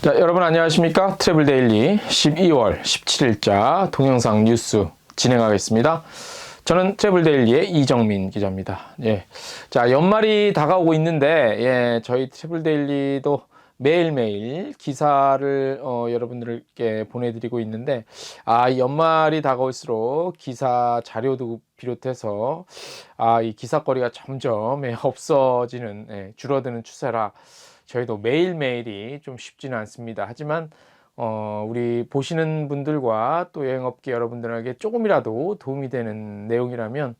자, 여러분 안녕하십니까? 트래블 데일리 12월 17일자 동영상 뉴스 진행하겠습니다. 저는 트래블 데일리의 이정민 기자입니다. 예. 자, 연말이 다가오고 있는데, 예, 저희 트래블 데일리도 매일매일 기사를 어, 여러분들께 보내드리고 있는데, 아, 이 연말이 다가올수록 기사 자료도 비롯해서, 아, 이 기사거리가 점점 예, 없어지는, 예, 줄어드는 추세라 저희도 매일매일이 좀 쉽지는 않습니다. 하지만 어, 우리 보시는 분들과 또 여행업계 여러분들에게 조금이라도 도움이 되는 내용이라면 어,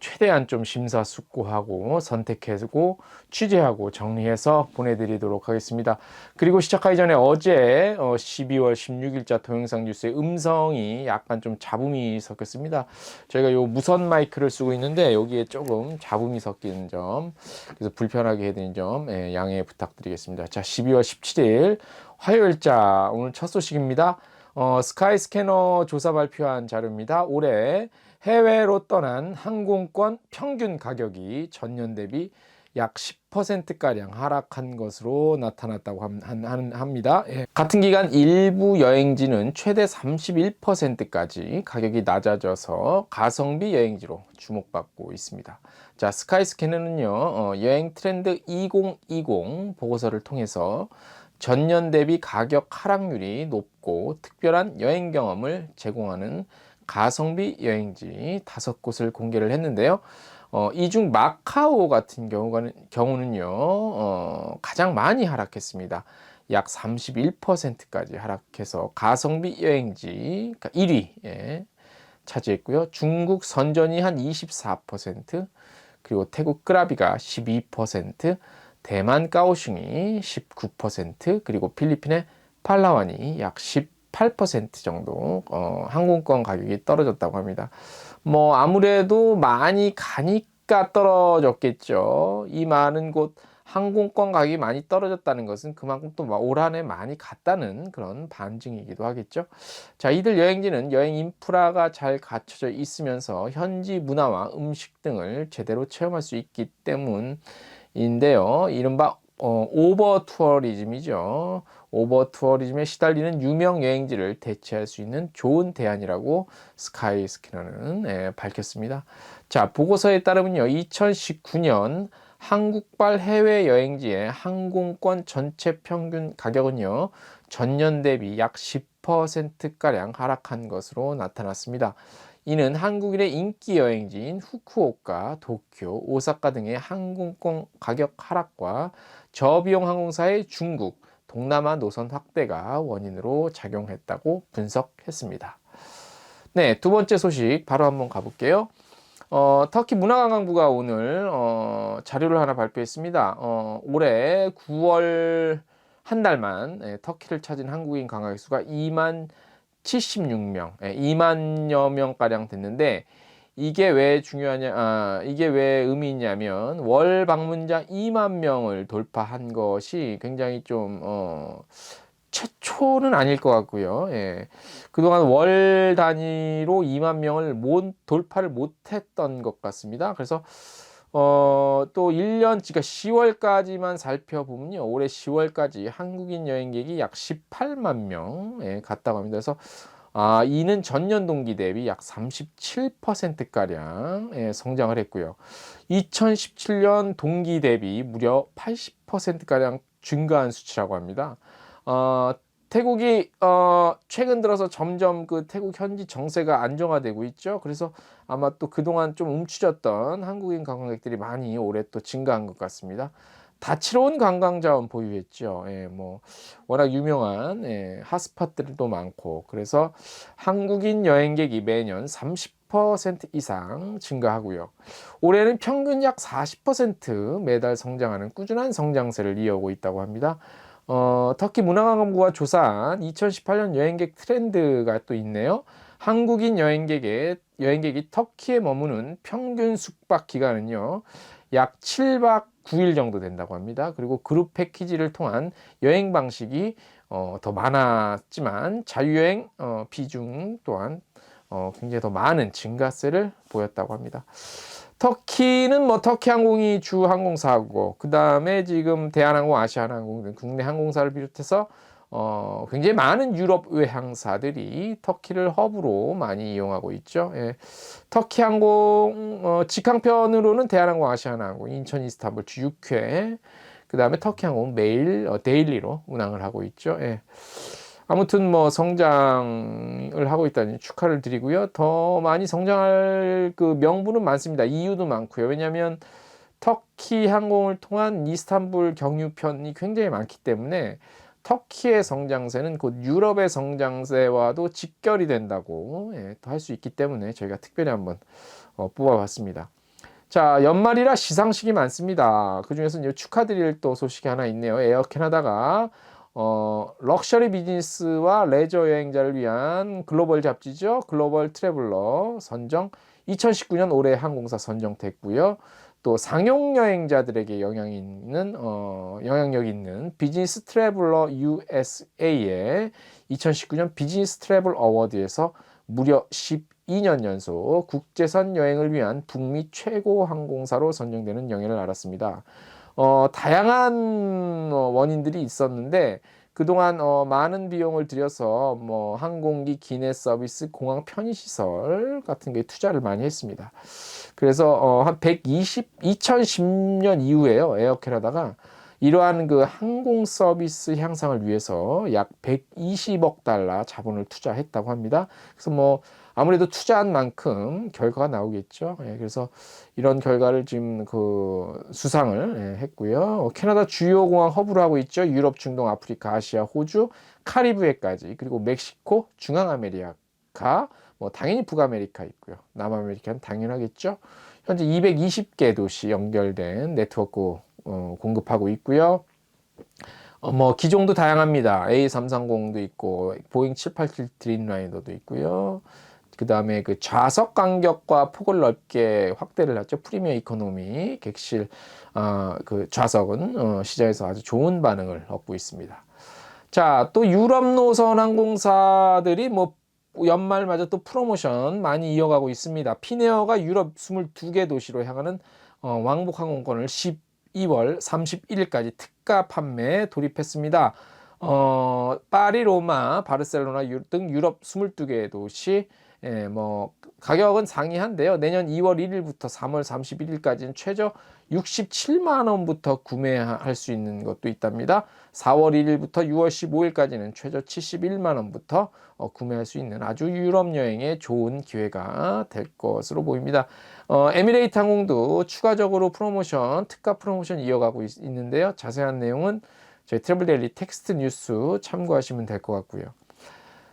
최대한 좀 심사숙고하고 선택하고 취재하고 정리해서 보내드리도록 하겠습니다. 그리고 시작하기 전에 어제 어, 12월 16일자 동영상 뉴스의 음성이 약간 좀 잡음이 섞였습니다. 저희가 요 무선 마이크를 쓰고 있는데 여기에 조금 잡음이 섞이는 점 그래서 불편하게 해드린 점 예, 양해 부탁드리겠습니다. 자 12월 17일 화요일자 오늘 첫 소식입니다. 어, 스카이 스캐너 조사 발표한 자료입니다. 올해 해외로 떠난 항공권 평균 가격이 전년 대비 약 10%가량 하락한 것으로 나타났다고 합니다. 예. 같은 기간 일부 여행지는 최대 31%까지 가격이 낮아져서 가성비 여행지로 주목받고 있습니다. 자, 스카이스캐너는요, 어, 여행 트렌드 2020 보고서를 통해서 전년 대비 가격 하락률이 높고 특별한 여행 경험을 제공하는 가성비 여행지 다섯 곳을 공개를 했는데요. 어, 이중 마카오 같은 경우는, 경우는요, 어, 가장 많이 하락했습니다. 약 31%까지 하락해서 가성비 여행지 그러니까 1위 차지했고요. 중국 선전이 한 24%, 그리고 태국 끄라비가 12%, 대만 까오슝이 19%, 그리고 필리핀의 팔라완이 약 18% 정도 어, 항공권 가격이 떨어졌다고 합니다. 뭐 아무래도 많이 가니까 떨어졌겠죠. 이 많은 곳 항공권 가격이 많이 떨어졌다는 것은 그만큼 또 올 한해 많이 갔다는 그런 반증이기도 하겠죠. 자, 이들 여행지는 여행 인프라가 잘 갖춰져 있으면서 현지 문화와 음식 등을 제대로 체험할 수 있기 때문인데요. 이른바 어, 오버 투어리즘이죠. 오버 투어리즘에 시달리는 유명 여행지를 대체할 수 있는 좋은 대안이라고 스카이 스캐너는 예, 밝혔습니다. 자, 보고서에 따르면요. 2019년 한국발 해외 여행지의 항공권 전체 평균 가격은요. 전년 대비 약 10%가량 하락한 것으로 나타났습니다. 이는 한국인의 인기 여행지인 후쿠오카, 도쿄, 오사카 등의 항공권 가격 하락과 저비용 항공사의 중국, 동남아 노선 확대가 원인으로 작용했다고 분석했습니다. 네, 두 번째 소식 바로 한번 가볼게요. 어, 터키 문화관광부가 오늘 어, 자료를 하나 발표했습니다. 어, 올해 9월 한 달만 예, 터키를 찾은 한국인 관광객 수가 2만 76명, 예, 2만여 명 가량 됐는데 이게 왜 중요하냐, 아, 이게 왜 의미 있냐면 월 방문자 2만 명을 돌파한 것이 굉장히 좀, 어, 최초는 아닐 것 같고요. 예. 그동안 월 단위로 2만 명을 못, 돌파를 못했던 것 같습니다. 그래서 어, 또 1년, 그러니까 10월까지만 살펴보면요. 올해 10월까지 한국인 여행객이 약 18만 명 예, 갔다고 합니다. 그래서 아, 이는 전년 동기 대비 약 37%가량 예, 성장을 했고요. 2017년 동기 대비 무려 80%가량 증가한 수치라고 합니다. 어, 태국이 어, 최근 들어서 점점 그 태국 현지 정세가 안정화되고 있죠. 그래서 아마 또 그동안 좀 움츠렸던 한국인 관광객들이 많이 올해 또 증가한 것 같습니다. 다채로운 관광 자원 보유했죠. 예, 뭐 워낙 유명한 예, 핫스팟들도 많고 그래서 한국인 여행객이 매년 30% 이상 증가하고요. 올해는 평균 약 40% 매달 성장하는 꾸준한 성장세를 이어오고 있다고 합니다. 어, 터키 문화관광부가 조사한 2018년 여행객 트렌드가 또 있네요. 한국인 여행객의 여행객이 터키에 머무는 평균 숙박 기간은요. 약 7박 9일 정도 된다고 합니다. 그리고 그룹 패키지를 통한 여행 방식이 어, 더 많았지만 자유여행 어, 비중 또한 어, 굉장히 더 많은 증가세를 보였다고 합니다. 터키는 뭐 터키 항공이 주 항공사고 그 다음에 지금 대한항공, 아시아나항공 등 국내 항공사를 비롯해서 어, 굉장히 많은 유럽 외항사들이 터키를 허브로 많이 이용하고 있죠. 예. 터키 항공 어, 직항편으로는 대한항공, 아시아나항공, 인천, 이스탄불 주 6회, 그 다음에 터키 항공 매일 어, 데일리로 운항을 하고 있죠. 예. 아무튼 뭐 성장을 하고 있다니 축하를 드리고요. 더 많이 성장할 그 명분은 많습니다. 이유도 많고요. 왜냐하면 터키 항공을 통한 이스탄불 경유편이 굉장히 많기 때문에 터키의 성장세는 곧 유럽의 성장세와도 직결이 된다고 예, 할수 있기 때문에 저희가 특별히 한번 어, 뽑아봤습니다. 자, 연말이라 시상식이 많습니다. 그 중에서 축하드릴 또 소식이 하나 있네요. 에어 캐나다가 어, 럭셔리 비즈니스와 레저 여행자를 위한 글로벌 잡지죠. 글로벌 트래블러 선정 2019년 올해 항공사 선정됐고요. 또 상용 여행자들에게 영향 있는 어, 영향력 있는 비즈니스 트래블러 USA의 2019년 비즈니스 트래블 어워드에서 무려 12년 연속 국제선 여행을 위한 북미 최고 항공사로 선정되는 영예를 알았습니다. 어, 다양한 어, 원인들이 있었는데 그동안 어, 많은 비용을 들여서 뭐 항공기 기내 서비스, 공항 편의 시설 같은 게 투자를 많이 했습니다. 그래서 어, 한 120, 2010년 이후에요. 에어 캐나다가 이러한 그 항공 서비스 향상을 위해서 약 120억 달러 자본을 투자했다고 합니다. 그래서 뭐 아무래도 투자한 만큼 결과가 나오겠죠. 예, 그래서 이런 결과를 지금 그 수상을 예, 했고요. 어, 캐나다 주요 공항 허브로 하고 있죠. 유럽, 중동, 아프리카, 아시아, 호주, 카리브해까지 그리고 멕시코, 중앙아메리카, 뭐 당연히 북아메리카 있고요. 남아메리카는 당연하겠죠. 현재 220개 도시 연결된 네트워크 어, 공급하고 있고요. 어, 뭐 기종도 다양합니다. A330도 있고 보잉 787 드림라이더도 있고요. 그 다음에 그 좌석 간격과 폭을 넓게 확대를 했죠. 프리미어 이코노미 객실 어, 그 좌석은 어, 시장에서 아주 좋은 반응을 얻고 있습니다. 자, 또 유럽 노선 항공사들이 뭐 연말마저 또 프로모션 많이 이어가고 있습니다. 피네어가 유럽 22개 도시로 향하는 어, 왕복 항공권을 12월 31일까지 특가 판매 돌입했습니다. 어, 파리, 로마, 바르셀로나 등 유럽 22개 도시 예, 뭐 가격은 상이한데요. 내년 2월 1일부터 3월 31일까지는 최저 67만 원부터 구매할 수 있는 것도 있답니다. 4월 1일부터 6월 15일까지는 최저 71만 원부터 어, 구매할 수 있는 아주 유럽 여행에 좋은 기회가 될 것으로 보입니다. 어, 에미레이트 항공도 추가적으로 프로모션, 특가 프로모션 이어가고 있, 있는데요. 자세한 내용은 저희 트래블 데일리 텍스트 뉴스 참고하시면 될 것 같고요.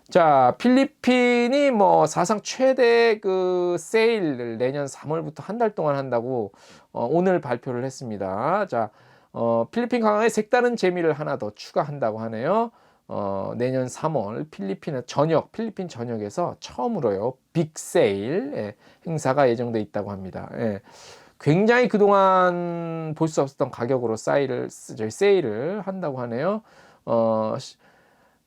자, 필리핀이 뭐 사상 최대 그 세일을 내년 3월부터 한 달 동안 한다고 어, 오늘 발표를 했습니다. 자, 어, 필리핀 강화에 색다른 재미를 하나 더 추가한다고 하네요. 어, 내년 3월 필리핀의 전역, 필리핀 전역에서 처음으로요, 빅 세일 예, 행사가 예정돼 있다고 합니다. 예. 굉장히 그동안 볼 수 없었던 가격으로 사일을, 저희 세일을 한다고 하네요. 어,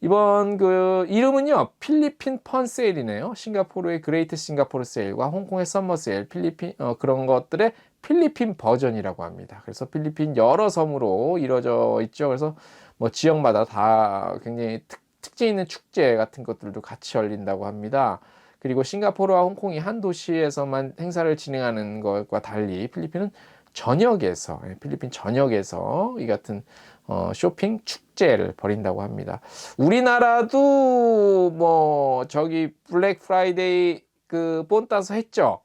이번 그 이름은요 필리핀 펀 세일이네요. 싱가포르의 그레이트 싱가포르 세일과 홍콩의 썸머 세일, 필리핀 어, 그런 것들의 필리핀 버전이라고 합니다. 그래서 필리핀 여러 섬으로 이루어져 있죠. 그래서 뭐 지역마다 다 굉장히 특, 특징 있는 축제 같은 것들도 같이 열린다고 합니다. 그리고 싱가포르와 홍콩이 한 도시에서만 행사를 진행하는 것과 달리 필리핀은 전역에서 예, 필리핀 전역에서 이 같은 어, 쇼핑 축제를 벌인다고 합니다. 우리나라도 뭐 저기 블랙 프라이데이 그 본따서 했죠.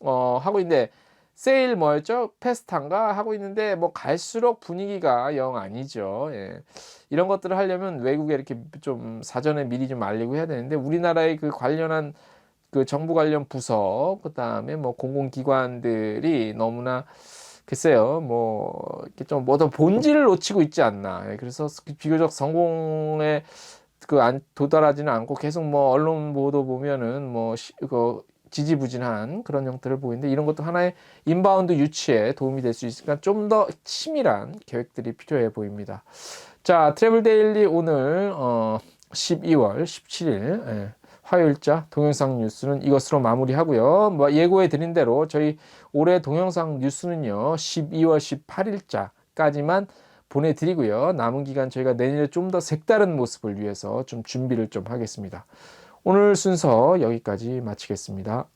어, 하고 있는데 세일 뭐였죠? 페스탄가 하고 있는데 뭐 갈수록 분위기가 영 아니죠. 예. 이런 것들을 하려면 외국에 이렇게 좀 사전에 미리 좀 알리고 해야 되는데 우리나라의 그 관련한 그 정부 관련 부서 그다음에 뭐 공공기관들이 너무나 글쎄요, 뭐, 이렇게 좀, 뭐, 더 본질을 놓치고 있지 않나. 예, 그래서 그 비교적 성공에 그 안, 도달하지는 않고 계속 뭐, 언론 보도 보면은 뭐, 시, 그, 지지부진한 그런 형태를 보이는데 이런 것도 하나의 인바운드 유치에 도움이 될 수 있으니까 좀 더 치밀한 계획들이 필요해 보입니다. 자, 트래블 데일리 오늘, 어, 12월 17일, 예. 화요일자 동영상 뉴스는 이것으로 마무리하고요. 뭐 예고해 드린 대로 저희 올해 동영상 뉴스는요. 12월 18일자까지만 보내드리고요. 남은 기간 저희가 내년에 좀 더 색다른 모습을 위해서 좀 준비를 좀 하겠습니다. 오늘 순서 여기까지 마치겠습니다.